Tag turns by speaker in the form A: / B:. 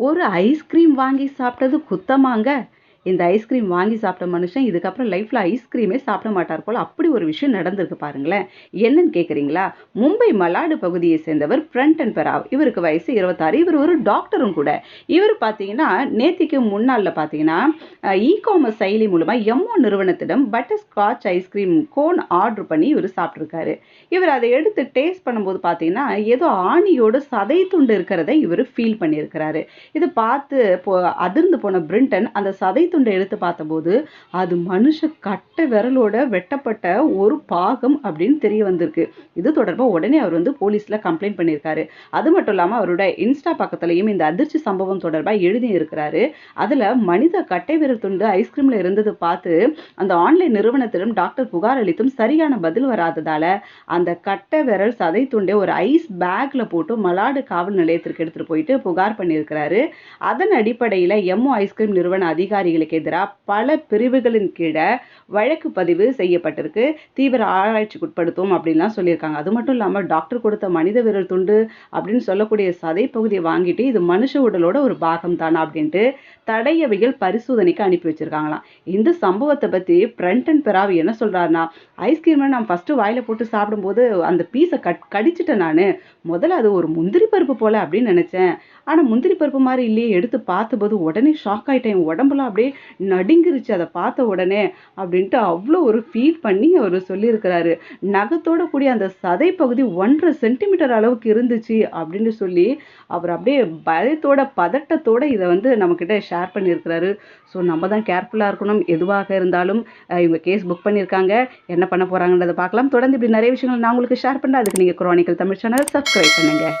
A: ஒரு ஐஸ்கிரீம் வாங்கி சாப்பிட்டது குத்தமாங்க? இந்த ஐஸ்கிரீம் வாங்கி சாப்பிட்ட மனுஷன் இதுக்கப்புறம் லைஃப்ல ஐஸ்கிரீமே சாப்பிட மாட்டார் போல் அப்படி ஒரு விஷயம் நடந்திருக்கு பாருங்களேன். என்னன்னு கேட்குறீங்களா? மும்பை மலாடு பகுதியை சேர்ந்தவர் பிரண்டன் பெராவ். இவருக்கு வயசு 26. இவர் ஒரு டாக்டரும் கூட. இவர் பார்த்தீங்கன்னா, நேத்திக்கு முன்னாள்ல பார்த்தீங்கன்னா, இ காமர்ஸ் செயலி மூலமாக எம்ஓ நிறுவனத்திடம் butterscotch ice cream cone order பண்ணி இவரு சாப்பிட்ருக்காரு இவர் அதை எடுத்து டேஸ்ட் பண்ணும்போது பார்த்தீங்கன்னா, ஏதோ ஆணியோட சதை துண்டு இருக்கிறத இவர் ஃபீல் பண்ணியிருக்கிறாரு. இதை பார்த்து அதிர்ந்து போன பிரிண்டன் அந்த சதை துண்டை எடுத்து பார்த்தபோது, அது மனுஷ கட்டை விரலோட வெட்டப்பட்ட ஒரு பாகம் அப்படின்னு தெரிய வந்திருக்கு. இது தொடர்பாக உடனே அவர் வந்து போலீஸ்ல கம்ப்ளைண்ட் பண்ணியிருக்காரு. அது மட்டும் இல்லாமல் அவரோட இன்ஸ்டா பக்கத்துலையும் இந்த அதிர்ச்சி சம்பவம் தொடர்பாக எழுதி இருக்கிறாரு அதில் மனித கட்டை விரல் துண்டு ஐஸ்கிரீம்ல இருந்தது பார்த்து அந்த ஆன்லைன் நிறுவனத்திடம் டாக்டர் புகார் அளித்தும் சரியான பதில் வராததால, அந்த கட்டை விரல் சதை துண்டை ஒரு ஐஸ் பேக்ல போட்டு மலாடு காவல் நிலையத்திற்கு எடுத்துகிட்டு போயிட்டு புகார் பண்ணியிருக்கிறாரு. அதன் அடிப்படையில் எம்ஓ ஐஸ்கிரீம் நிறுவன அதிகாரிகளுக்கு எதிரா பல பிரிவுகளின் கீழே வழக்கு பதிவு செய்யப்பட்டிருக்கு. தீவிர ஆராய்ச்சிக்குட்படுத்தும் அப்படின்லாம் சொல்லியிருக்காங்க. அது மட்டும் இல்லாமல் டாக்டர் கொடுத்த மனித விரல் துண்டு அப்படின்னு சொல்லக்கூடிய சதை பகுதியை வாங்கிட்டு, இது மனுஷ உடலோட ஒரு பாகம் தானா அப்படின்ட்டு தடயவியல் பரிசோதனைக்கு அனுப்பி வச்சிருக்காங்களாம். இந்த சம்பவத்தை பற்றி பிரண்டன் பெராவ் என்ன சொல்றாருன்னா, ஐஸ்கிரீமை நான் ஃபர்ஸ்ட்டு வாயில போட்டு சாப்பிடும்போது அந்த பீஸை கட் கடிச்சிட்டேன் நானு. முதல்ல அது ஒரு முந்திரி பருப்பு போல அப்படின்னு நினச்சேன் ஆனால் முந்திரி பருப்பு மாதிரி இல்லையே. எடுத்து பார்த்தபோது உடனே ஷாக் ஆகிட்டேன் என் அப்படியே நடுங்கிருச்சு அதை பார்த்த உடனே அப்படின்ட்டு அவ்வளோ ஒரு ஃபீல் பண்ணி அவர் சொல்லியிருக்கிறாரு. நகத்தோட கூடிய அந்த சதை பகுதி 1 1/2 சென்டிமீட்டர் அளவுக்கு இருந்துச்சு அப்படின்னு சொல்லி, அவர் அப்படியே பயத்தோட, பதட்டத்தோட இதை வந்து நம்மக்கிட்ட ஷேர் பண்ணியிருக்கிறாரு. ஸோ நம்ம தான் கேர்ஃபுல்லாக இருக்கணும். எதுவாக இருந்தாலும் இவங்க கேஸ் புக் பண்ணியிருக்காங்க. என்ன பண்ண போகிறாங்கன்றதை பார்க்கலாம். தொடர்ந்து இப்படி நிறைய விஷயங்கள் நான் உங்களுக்கு ஷேர் பண்ணுறேன் அதுக்கு நீங்கள் குரோனிக்கல் தமிழ் சேனல் சப்ஸ்கிரைப் பண்ணுங்கள்